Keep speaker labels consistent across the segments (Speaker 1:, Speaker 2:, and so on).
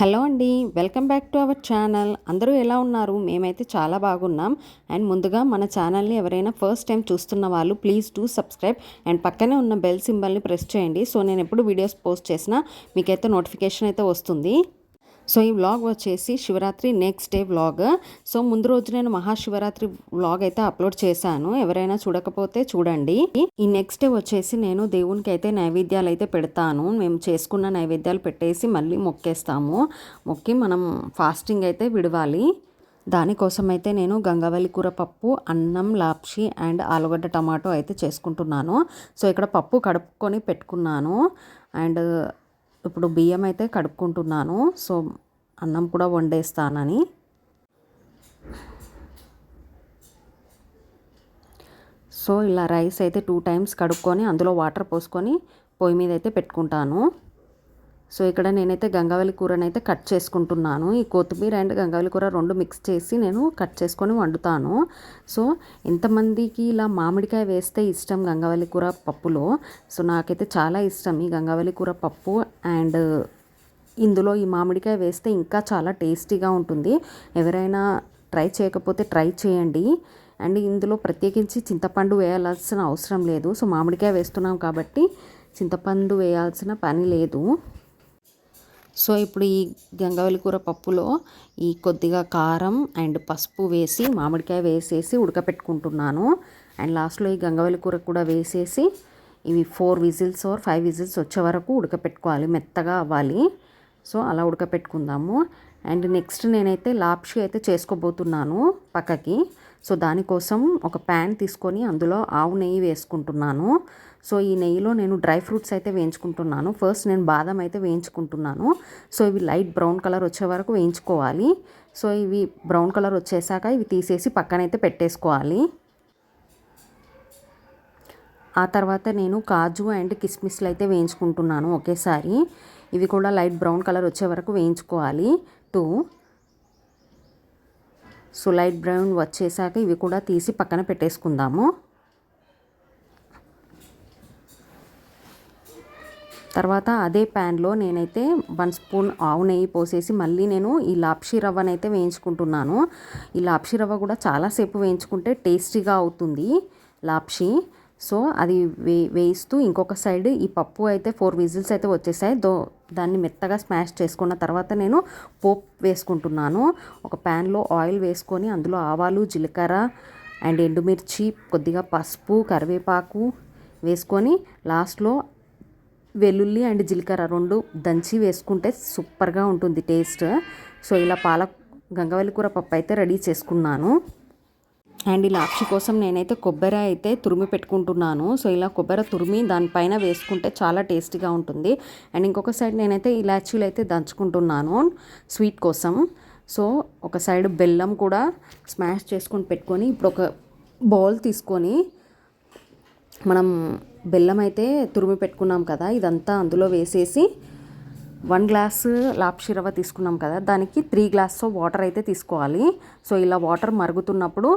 Speaker 1: Hello అండి welcome back to our channel. అందరూ ఎలా ఉన్నారు? మేమైతే చాలా బాగున్నాం. అండ్ ముందుగా మన ఛానల్ని ఎవరైనా ఫస్ట్ టైం చూస్తున్న వాళ్ళు ప్లీజ్ టు సబ్స్క్రైబ్. అండ్ పక్కనే ఉన్న బెల్ సింబల్ని ప్రెస్ చేయండి. సో నేను ఎప్పుడు వీడియోస్ పోస్ట్ చేసినా మీకైతే నోటిఫికేషన్ అయితే వస్తుంది. సో ఈ వ్లాగ్ వచ్చేసి Shivaratri next day vlog so ముందు రోజు నేను మహాశివరాత్రి వ్లాగ్ అయితే అప్లోడ్ చేశాను. ఎవరైనా చూడకపోతే చూడండి. ఈ నెక్స్ట్ డే వచ్చేసి నేను దేవునికి అయితే నైవేద్యాలు అయితే పెడతాను. మేము చేసుకున్న నైవేద్యాలు పెట్టేసి మళ్ళీ మొక్కేస్తాము. మొక్కి మనం ఫాస్టింగ్ అయితే విడవాలి. దానికోసం అయితే నేను గంగవల్లి కూర పప్పు అన్నం లాప్షి అండ్ ఆలుగడ్డ టమాటో అయితే చేసుకుంటున్నాను. సో ఇక్కడ పప్పు కడుపుకొని పెట్టుకున్నాను. అండ్ ఇప్పుడు బియ్యం అయితే కడుక్కుంటున్నాను. సో అన్నం కూడా వండేస్తానని. సో ఇలా రైస్ అయితే టూ టైమ్స్ కడుక్కొని అందులో వాటర్ పోసుకొని పొయ్యి మీద అయితే పెట్టుకుంటాను. సో ఇక్కడ నేనైతే గంగావలి కూరనైతే కట్ చేసుకుంటున్నాను. ఈ కొత్తిమీర అండ్ గంగావల్లి కూర రెండు మిక్స్ చేసి నేను కట్ చేసుకొని వండుతాను. సో ఎంతమందికి ఇలా మామిడికాయ వేస్తే ఇష్టం గంగావల్లి కూర పప్పులో. సో నాకైతే చాలా ఇష్టం ఈ గంగావల్లి కూర పప్పు అండ్ ఇందులో ఈ మామిడికాయ వేస్తే ఇంకా చాలా టేస్టీగా ఉంటుంది. ఎవరైనా ట్రై చేయకపోతే ట్రై చేయండి. అండ్ ఇందులో ప్రత్యేకించి చింతపండు వేయాల్సిన అవసరం లేదు. సో మామిడికాయ వేస్తున్నాం కాబట్టి చింతపండు వేయాల్సిన పని లేదు. సో ఇప్పుడు ఈ గంగవల్లి కూర పప్పులో ఈ కొద్దిగా కారం అండ్ పసుపు వేసి మామిడికాయ వేసేసి ఉడకపెట్టుకుంటున్నాను. అండ్ లాస్ట్లో ఈ గంగవల్లి కూర కూడా వేసేసి ఇవి four whistles or five whistles వచ్చే వరకు ఉడకపెట్టుకోవాలి మెత్తగా అవ్వాలి. సో అలా ఉడకపెట్టుకుందాము. అండ్ నెక్స్ట్ నేనైతే లాప్షి అయితే చేసుకోబోతున్నాను పక్కకి. సో దానికోసం ఒక ప్యాన్ తీసుకొని అందులో ఆవు నెయ్యి వేసుకుంటున్నాను. సో ఈ నెయ్యిలో నేను డ్రై ఫ్రూట్స్ అయితే వేయించుకుంటున్నాను. ఫస్ట్ నేను బాదం అయితే వేయించుకుంటున్నాను. సో ఇవి లైట్ బ్రౌన్ కలర్ వచ్చే వరకు వేయించుకోవాలి. సో ఇవి బ్రౌన్ కలర్ వచ్చేసాక ఇవి తీసేసి పక్కనైతే పెట్టేసుకోవాలి. ఆ తర్వాత నేను కాజు అండ్ కిస్మిస్లు అయితే వేయించుకుంటున్నాను ఒకేసారి. ఇవి కూడా లైట్ బ్రౌన్ కలర్ వచ్చే వరకు వేయించుకోవాలి. టూ. సో లైట్ బ్రౌన్ వచ్చేసాక ఇవి కూడా తీసి పక్కన పెట్టేసుకుందాము. తర్వాత అదే ప్యాన్లో నేనైతే వన్ స్పూన్ ఆవు నెయ్యి పోసేసి మళ్ళీ నేను ఈ లాప్షి రవ్వనైతే వేయించుకుంటున్నాను. ఈ లాప్షి రవ్వ కూడా చాలాసేపు వేయించుకుంటే టేస్టీగా అవుతుంది లాప్షి. సో అది వే వేయిస్తూ ఇంకొక సైడ్ ఈ పప్పు అయితే ఫోర్ విజిల్స్ అయితే వచ్చేసాయి. దో దాన్ని మెత్తగా స్మాష్ చేసుకున్న తర్వాత నేను పోప్ వేసుకుంటున్నాను. ఒక ప్యాన్లో ఆయిల్ వేసుకొని అందులో ఆవాలు జీలకర్ర అండ్ ఎండుమిర్చి కొద్దిగా పసుపు కరివేపాకు వేసుకొని లాస్ట్లో వెల్లుల్లి అండ్ జీలకర్ర రెండు దంచి వేసుకుంటే సూపర్గా ఉంటుంది టేస్ట్. సో ఇలా పాలక్ గంగవల్లి కూర పప్పు అయితే రెడీ చేసుకున్నాను. అండ్ ఈ లాక్షి కోసం నేనైతే కొబ్బరి అయితే తురిమి పెట్టుకుంటున్నాను. సో ఇలా కొబ్బరి తురిమి దానిపైన వేసుకుంటే చాలా టేస్టీగా ఉంటుంది. అండ్ ఇంకొక సైడ్ నేనైతే ఇలాచీలు అయితే దంచుకుంటున్నాను స్వీట్ కోసం. సో ఒక సైడ్ బెల్లం కూడా స్మాష్ చేసుకొని పెట్టుకొని ఇప్పుడు ఒక బౌల్ తీసుకొని మనం బెల్లం అయితే తురిమి పెట్టుకున్నాం కదా ఇదంతా అందులో వేసేసి వన్ గ్లాస్ లాప్షి రవ్వ తీసుకున్నాం కదా దానికి త్రీ గ్లాస్ వాటర్ అయితే తీసుకోవాలి. సో ఇలా వాటర్ మరుగుతున్నప్పుడు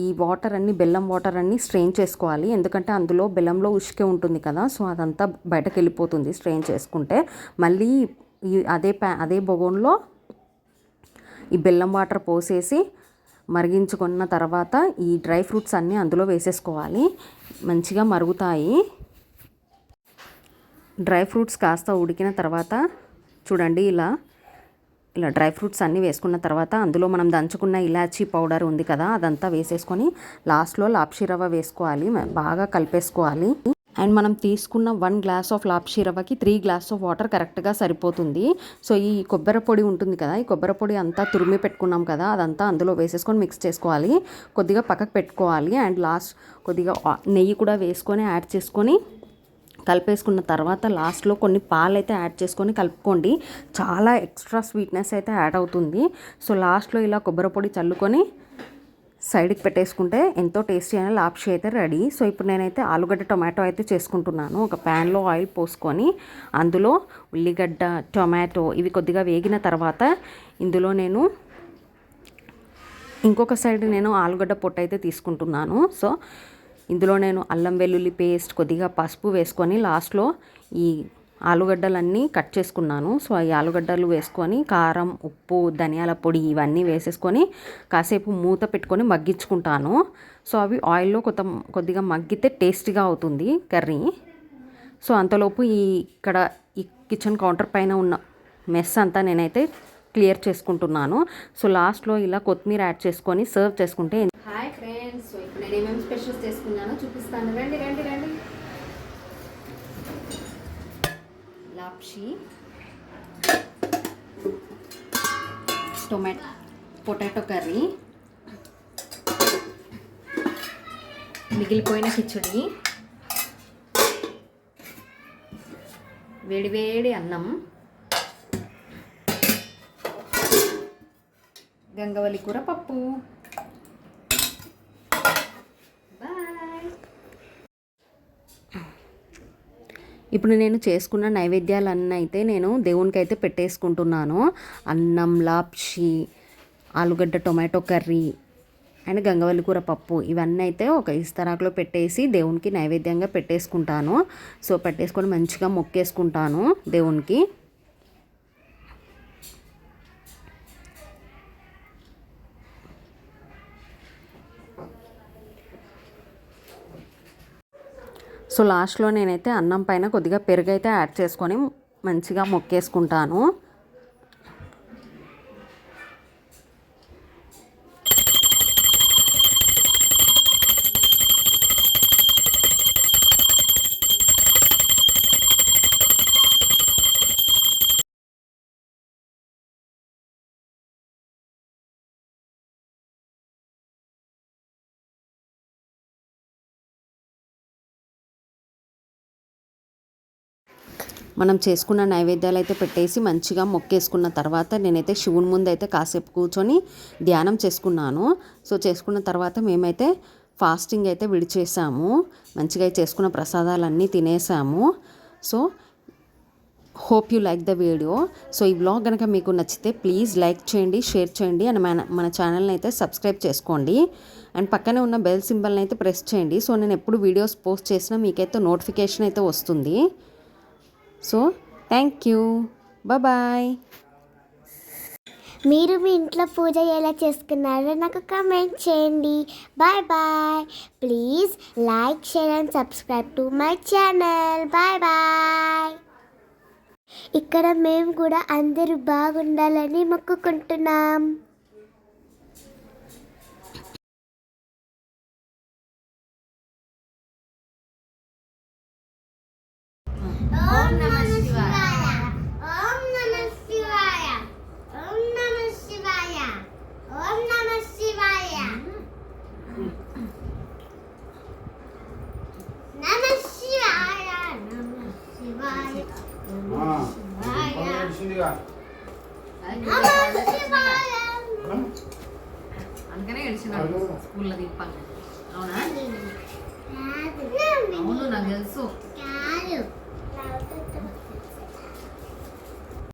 Speaker 1: ఈ వాటర్ అన్ని బెల్లం వాటర్ అన్ని స్ట్రెయిన్ చేసుకోవాలి. ఎందుకంటే అందులో బెల్లంలో ఉష్కే ఉంటుంది కదా సో అదంతా బయటకు వెళ్ళిపోతుంది స్ట్రెయిన్ చేసుకుంటే. మళ్ళీ ఈ అదే ప్యా అదే బొగోన్లో ఈ బెల్లం వాటర్ పోసేసి మరిగించుకున్న తర్వాత ఈ డ్రై ఫ్రూట్స్ అన్నీ అందులో వేసేసుకోవాలి. మంచిగా మరుగుతాయి. డ్రై ఫ్రూట్స్ కాస్త ఉడికిన తర్వాత చూడండి ఇలా ఇలా డ్రై ఫ్రూట్స్ అన్నీ వేసుకున్న తర్వాత అందులో మనం దంచుకున్న ఇలాచీ పౌడర్ ఉంది కదా అదంతా వేసేసుకొని లాస్ట్లో లాప్షి రవ్వ వేసుకోవాలి. బాగా కలిపేసుకోవాలి. అండ్ మనం తీసుకున్న వన్ గ్లాస్ ఆఫ్ లాప్షి రవ్వకి త్రీ గ్లాస్ ఆఫ్ వాటర్ కరెక్ట్గా సరిపోతుంది. సో ఈ కొబ్బరి పొడి ఉంటుంది కదా ఈ కొబ్బరి పొడి అంతా తురిమి పెట్టుకున్నాం కదా అదంతా అందులో వేసేసుకొని మిక్స్ చేసుకోవాలి. కొద్దిగా పక్కకు పెట్టుకోవాలి అండ్ లాస్ట్ కొద్దిగా నెయ్యి కూడా వేసుకొని యాడ్ చేసుకొని కలిపేసుకున్న తర్వాత లాస్ట్లో కొన్ని పాలు అయితే యాడ్ చేసుకొని కలుపుకోండి. చాలా ఎక్స్ట్రా స్వీట్నెస్ అయితే యాడ్ అవుతుంది. సో లాస్ట్లో ఇలా కొబ్బరి పొడి చల్లుకొని సైడ్కి పెట్టేసుకుంటే ఎంతో టేస్టీ అయిన లాప్షి అయితే రెడీ. సో ఇప్పుడు నేనైతే ఆలుగడ్డ టొమాటో అయితే చేసుకుంటున్నాను. ఒక ప్యాన్లో ఆయిల్ పోసుకొని అందులో ఉల్లిగడ్డ టొమాటో ఇవి కొద్దిగా వేగిన తర్వాత ఇందులో నేను ఇంకొక సైడ్ నేను ఆలుగడ్డ పొట్టు అయితే తీసుకుంటున్నాను. సో ఇందులో నేను అల్లం వెల్లుల్లి పేస్ట్ కొద్దిగా పసుపు వేసుకొని లాస్ట్లో ఈ ఆలుగడ్డలన్నీ కట్ చేసుకున్నాను. సో ఈ ఆలుగడ్డలు వేసుకొని కారం ఉప్పు ధనియాల పొడి ఇవన్నీ వేసేసుకొని కాసేపు మూత పెట్టుకొని మగ్గించుకుంటాను. సో అవి ఆయిల్లో కొత్త కొద్దిగా మగ్గితే టేస్టీగా అవుతుంది కర్రీ. సో అంతలోపు ఈ ఇక్కడ ఈ కిచెన్ కౌంటర్ పైన ఉన్న మెస్ అంతా నేనైతే క్లియర్ చేసుకుంటున్నాను. సో లాస్ట్లో ఇలా కొత్తిమీర యాడ్ చేసుకొని సర్వ్ చేసుకుంటే హాయ్ ఫ్రెండ్స్. సో ఇప్పుడు నేను ఏమేమి స్పెషల్స్ చేసుకున్నానో చూపిస్తాను. రండి రండి రండి. Lapsi tomato potato curry. మిగిలిపోయిన కిచడి. వేడివేడి అన్నం. గంగవల్లి కూర పప్పు. ఇప్పుడు నేను చేసుకున్న నైవేద్యాలన్నీ అయితే నేను దేవునికి అయితే పెట్టేసుకుంటున్నాను. అన్నం లాప్షి ఆలుగడ్డ టొమాటో కర్రీ అండ్ గంగవల్లి కూర పప్పు ఇవన్నీ అయితే ఒక ఇస్తరాకులో పెట్టేసి దేవునికి నైవేద్యంగా పెట్టేసుకుంటాను. సో పెట్టేసుకొని మంచిగా మొక్కేసుకుంటాను దేవునికి. సో లాస్ట్లో నేనైతే అన్నం పైన కొద్దిగా పెరుగు అయితే యాడ్ చేసుకొని మంచిగా మొక్కేసుకుంటాను. మనం చేసుకున్న నైవేద్యాలు అయితే పెట్టేసి మంచిగా మొక్కేసుకున్న తర్వాత నేనైతే శివుని ముందు అయితే కాసేపు కూర్చొని ధ్యానం చేసుకున్నాను. సో చేసుకున్న తర్వాత మేమైతే ఫాస్టింగ్ అయితే విడిచేసాము. మంచిగా చేసుకున్న ప్రసాదాలన్నీ తినేసాము. So hope you like the video. So ఈ బ్లాగ్ కనుక మీకు నచ్చితే ప్లీజ్ లైక్ చేయండి షేర్ చేయండి అండ్ మన మన ఛానల్ని అయితే సబ్స్క్రైబ్ చేసుకోండి. అండ్ పక్కనే ఉన్న బెల్ సింబల్ని అయితే ప్రెస్ చేయండి. సో నేను ఎప్పుడు వీడియోస్ పోస్ట్ చేసినా మీకైతే నోటిఫికేషన్ అయితే వస్తుంది. సో థ్యాంక్ యూ బాయ్
Speaker 2: మీరు మీ ఇంట్లో పూజ ఎలా చేసుకున్నారో నాకు కమెంట్ చేయండి. Bye bye please like share and subscribe to my channel bye bye ఇక్కడ మేము కూడా అందరూ బాగుండాలని మొక్కుకుంటున్నాం.
Speaker 1: అందుకనే గడిచినాడు స్కూల్లో దీపాలు అవునా
Speaker 2: కాదు.
Speaker 1: అవును నాకు తెలుసు